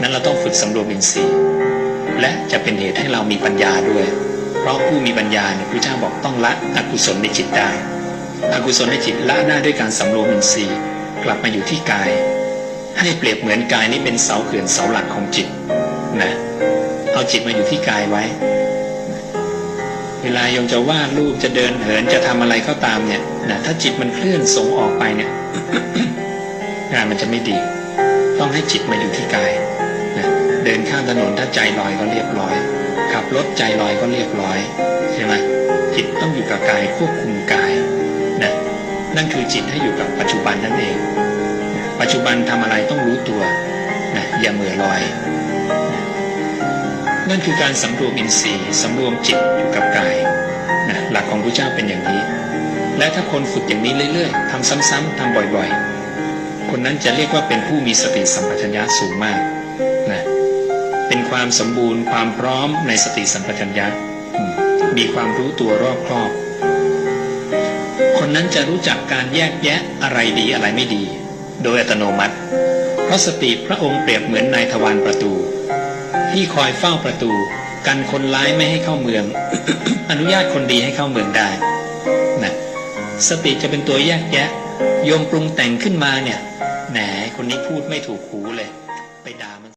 นั้นเราต้องฝึกสำรวมอินทรีย์ และจะเป็นเหตุให้เรามีปัญญาด้วย เพราะผู้มีปัญญาเนี่ยพระเจ้าบอกต้องละอกุศลในจิตได้อกุศลในจิตละได้ด้วยการสำรวมอินทรีย์ กลับมาอยู่ที่กาย ให้เปรียบเหมือนกายนี้เป็นเสาเขื่อนเสาหลักของจิตนะเอาจิตมาอยู่ที่กายไว้ เวลาโยมจะวาดรูปจะเดินเหินจะทำอะไรก็ตามเนี่ยนะถ้าจิตมันเคลื่อนส่งออกไปเนี่ยงานมันจะไม่ดี ต้องให้จิตมาอยู่ที่กาย เดินข้ามถนนถ้าใจลอยก็เรียบร้อย ขับรถใจลอยก็เรียบร้อยใช่ไหมจิตต้องอยู่กับกายควบคุมกายนะนั่นคือจิตให้อยู่กับปัจจุบันนั่นเอง ปัจจุบันทำอะไรต้องรู้ตัวนะอย่าเหม่อลอย นั่นคือการสำรวมอินทรีย์สำรวมจิตอยู่กับกายนะหลักของพระเจ้าเป็นอย่างนี้ และถ้าคนฝึกอย่างนี้เรื่อยๆทำซ้ำๆทำบ่อยๆ คนนั้นจะเรียกว่าเป็นผู้มีสติสัมปชัญญะสูงมากนะ เป็นความสมบูรณ์ความพร้อมในสติสัมปชัญญะมีความรู้ตัวรอบครอบ คนนั้นจะรู้จักการแยกแยะอะไรดีอะไรไม่ดี โดยอัตโนมัติ เพราะสติพระองค์เปรียบเหมือนนายทวารประตู ที่คอยเฝ้าประตู กันคนร้ายไม่ให้เข้าเมือง อนุญาตคนดีให้เข้าเมืองได้นะสติจะเป็นตัวแยกแยะโยมปรุงแต่งขึ้นมาเนี่ยแหมคนนี้พูดไม่ถูกหูเลย ไปด่ามัน